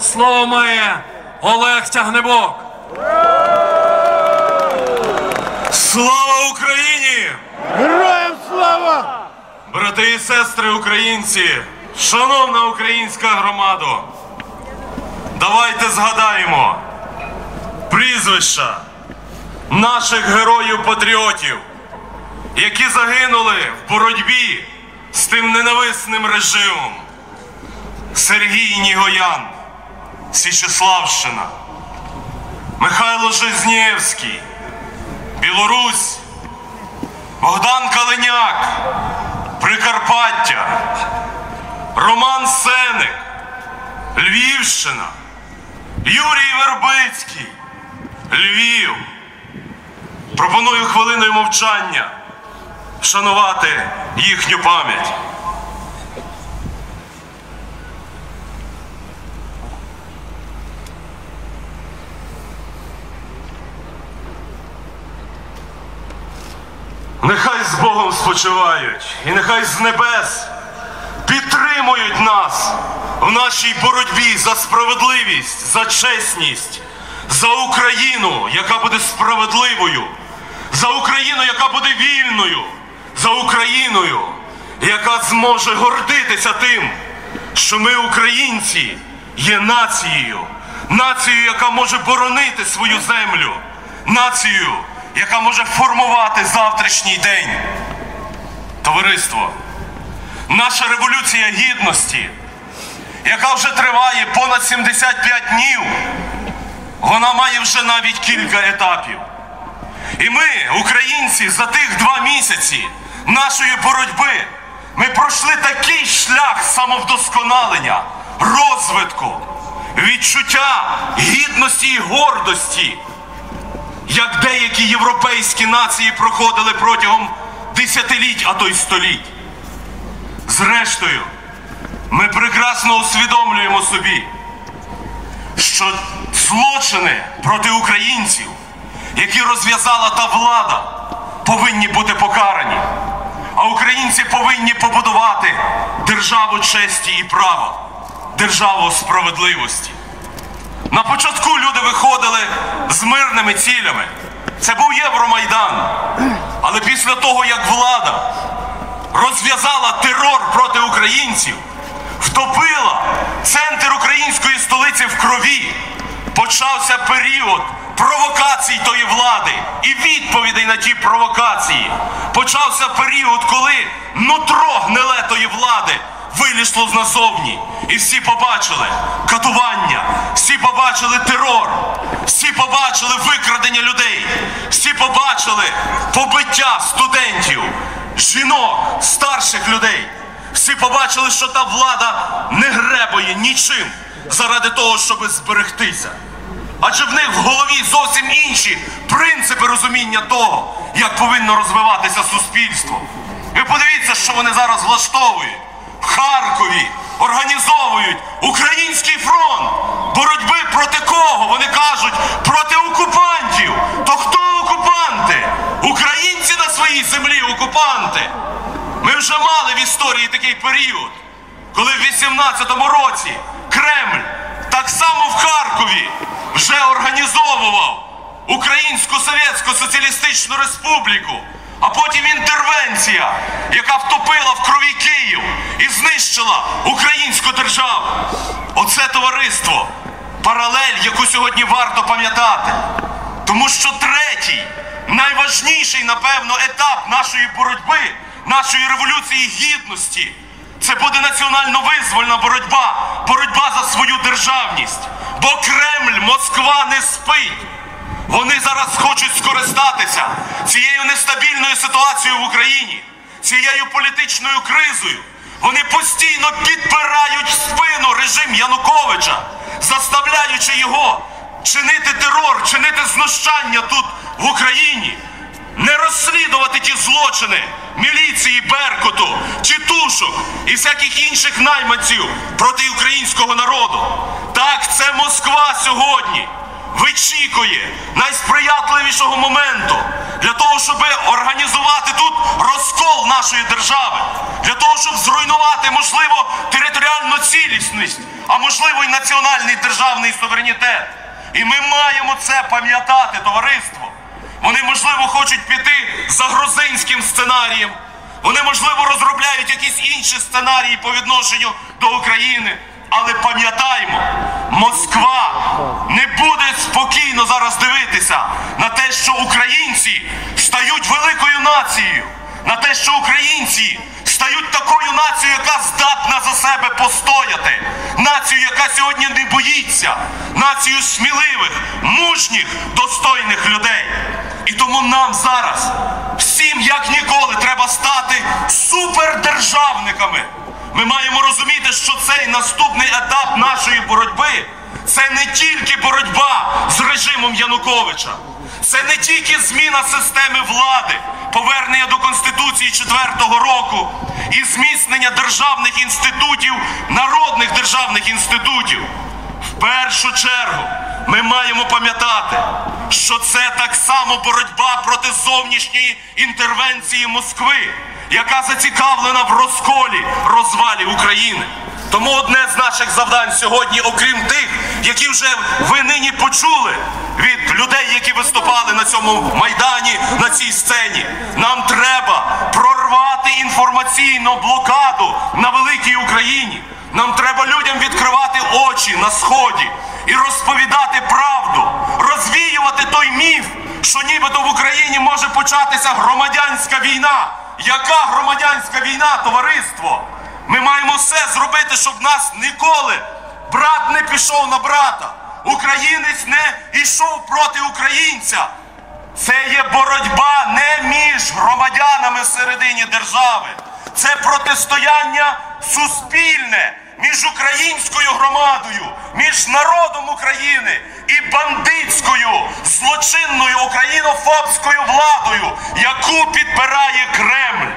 слово має Олег Тягнебок. Слава Україні! Героям слава! Брати і сестри українці, шановна українська громада, давайте згадаємо прізвища наших героїв-патріотів, які загинули в боротьбі з тим ненависним режимом. Сергій Нігоян, Січеславщина, Михайло Жизнєвський, Білорусь, Богдан Калиняк, Прикарпаття, Роман Сеник, Львівщина, Юрій Вербицький, Львів. Пропоную хвилиною мовчання вшанувати їхню пам'ять. Нехай з Богом спочивають, і нехай з небес підтримують нас в нашій боротьбі за справедливість, за чесність, за Україну, яка буде справедливою, за Україну, яка буде вільною, за Україною, яка зможе гордитися тим, що ми, українці, є нацією, нацією, яка може боронити свою землю, нацією, яка може формувати завтрашній день. Товариство, наша революція гідності, яка вже триває понад 75 днів, вона має вже навіть кілька етапів. І ми, українці, за тих два місяці нашої боротьби, ми пройшли такий шлях самовдосконалення, розвитку, відчуття гідності і гордості, як деякі європейські нації проходили протягом десятиліть, а то й століть. Зрештою, ми прекрасно усвідомлюємо собі, що злочини проти українців, які розв'язала та влада, повинні бути покарані. А українці повинні побудувати державу честі і права, державу справедливості. На початку люди виходили з мирними цілями. Це був Євромайдан. Але після того, як влада розв'язала терор проти українців, втопила центр української столиці в крові, почався період провокацій тої влади і відповідей на ті провокації. Почався період, коли нутро гниле тої влади вилізло назовні. І всі побачили катування, всі побачили терор, всі побачили викрадення людей, всі побачили побиття студентів, жінок, старших людей. Всі побачили, що та влада не гребує нічим заради того, щоб зберегтися. Адже в них в голові зовсім інші принципи розуміння того, як повинно розвиватися суспільство. Ви подивіться, що вони зараз влаштовують в Харкові, організовують український фронт боротьби проти кого? Вони кажуть проти окупантів. То хто окупанти? Українці на своїй землі окупанти. Ми вже мали в історії такий період, коли в 18-му році Кремль так само в Харкові вже організовував Українську Совєтську Соціалістичну Республіку, а потім інтервенція, яка втопила в крові Київ і знищила українську державу. Оце товариство, паралель, яку сьогодні варто пам'ятати. Тому що третій, найважніший, напевно, етап нашої боротьби, нашої революції гідності. Це буде національно-визвольна боротьба, боротьба за свою державність. Бо Кремль, Москва не спить. Вони зараз хочуть скористатися цією нестабільною ситуацією в Україні, цією політичною кризою. Вони постійно підпирають спину режим Януковича, заставляючи його чинити терор, чинити знущання тут в Україні не розслідувати ті злочини міліції, Беркуту, тітушок і всяких інших найманців проти українського народу. Так, це Москва сьогодні вичікує найсприятливішого моменту для того, щоб організувати тут розкол нашої держави, для того, щоб зруйнувати, можливо, територіальну цілісність, а можливо, і національний державний суверенітет. І ми маємо це пам'ятати, товариство. Вони, можливо, хочуть піти за грузинським сценарієм. Вони, можливо, розробляють якісь інші сценарії по відношенню до України. Але пам'ятаймо, Москва не буде спокійно зараз дивитися на те, що українці стають великою нацією, на те, що українці стають такою нацією, яка здатна за себе постояти, нацією, яка сьогодні не боїться, нацією сміливих, мужніх, достойних людей. І тому нам зараз всім як ніколи треба стати супердержавниками. Ми маємо розуміти, що цей наступний етап нашої боротьби це не тільки боротьба з режимом Януковича, це не тільки зміна системи влади, повернення до Конституції 4-го року і зміцнення державних інститутів, народних державних інститутів. В першу чергу ми маємо пам'ятати, що це так само боротьба проти зовнішньої інтервенції Москви, яка зацікавлена в розколі, розвалі України. Тому одне з наших завдань сьогодні, окрім тих, які вже ви нині почули від людей, які виступали на цьому майдані, на цій сцені, нам треба прорвати інформаційну блокаду на великій Україні. Нам треба людям відкривати очі на сході і розповідати правду, розвіювати той міф, що нібито в Україні може початися громадянська війна. Яка громадянська війна, товариство? Ми маємо все зробити, щоб нас ніколи брат не пішов на брата, українець не йшов проти українця. Це є боротьба не між громадянами всередині держави. Це протистояння суспільне між українською громадою, між народом України і бандитською злочинною українофобською владою, яку підбирає Кремль.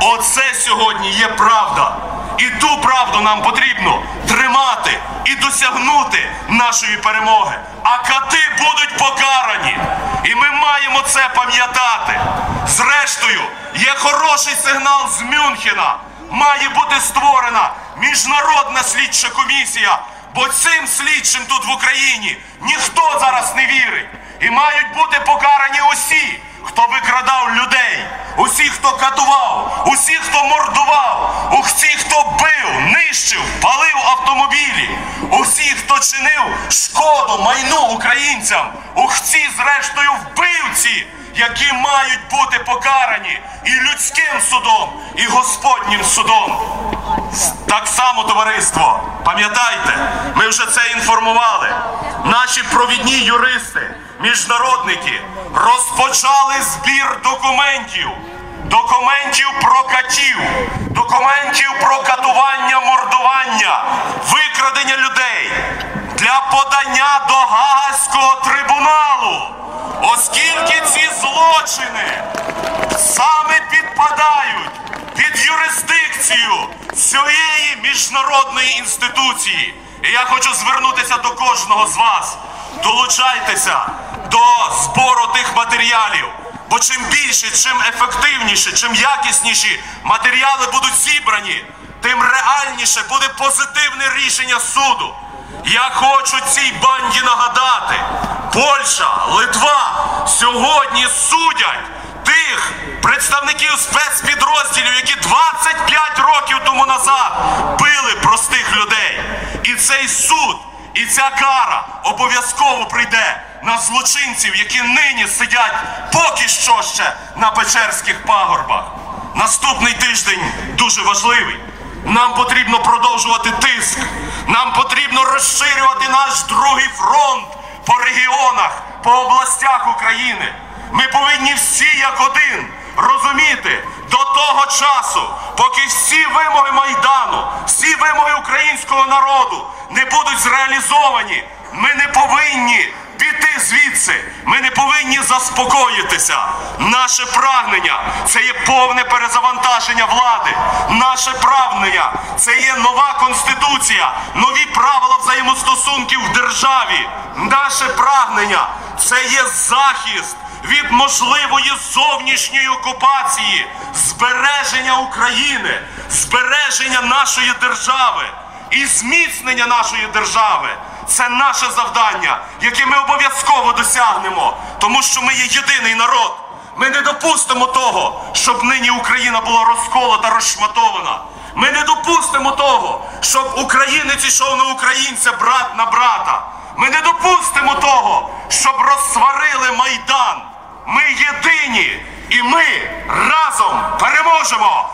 Оце сьогодні є правда. І ту правду нам потрібно тримати і досягнути нашої перемоги. А кати будуть покарані. І ми маємо це пам'ятати. Зрештою, є хороший сигнал з Мюнхена. Має бути створена міжнародна слідча комісія. Бо цим слідчим тут в Україні ніхто зараз не вірить. І мають бути покарані усі, хто викрадав людей, усі, хто катував, усі, хто мордував, усі, хто бив, нищив, палив автомобілі, усі, хто чинив шкоду майну українцям, усі, зрештою, вбивці, які мають бути покарані і людським судом, і Господнім судом. Так само, товариство, пам'ятайте, ми вже це інформували. Наші провідні юристи, міжнародники розпочали збір документів. Документів про катів, документів про катування, мордування, викрадення людей для подання до Гаазького трибуналу, оскільки ці злочини саме підпадають під юрисдикцію цієї міжнародної інституції. І я хочу звернутися до кожного з вас. Долучайтеся до збору тих матеріалів. Бо чим більше, чим ефективніше, чим якісніші матеріали будуть зібрані, тим реальніше буде позитивне рішення суду. Я хочу цій банді нагадати: Польща, Литва сьогодні судять тих представників спецпідрозділів, які 25 років тому назад били простих людей. І цей суд, і ця кара обов'язково прийде на злочинців, які нині сидять поки що ще на Печерських пагорбах. Наступний тиждень дуже важливий. Нам потрібно продовжувати тиск. Нам потрібно розширювати наш другий фронт по регіонах, по областях України. Ми повинні всі як один розуміти до того часу, поки всі вимоги Майдану, всі вимоги українського народу не будуть зреалізовані. Ми не повинні піти звідси. Ми не повинні заспокоїтися. Наше прагнення це є повне перезавантаження влади. Наше прагнення це є нова конституція, нові правила взаємостосунків в державі. Наше прагнення це є захист від можливої зовнішньої окупації, збереження України, збереження нашої держави і зміцнення нашої держави. Це наше завдання, яке ми обов'язково досягнемо, тому що ми є єдиний народ. Ми не допустимо того, щоб нині Україна була розколота, розшматована. Ми не допустимо того, щоб українець ішов на українця, брат на брата. Ми не допустимо того, щоб розсварили майдан. Ми єдині, і ми разом переможемо.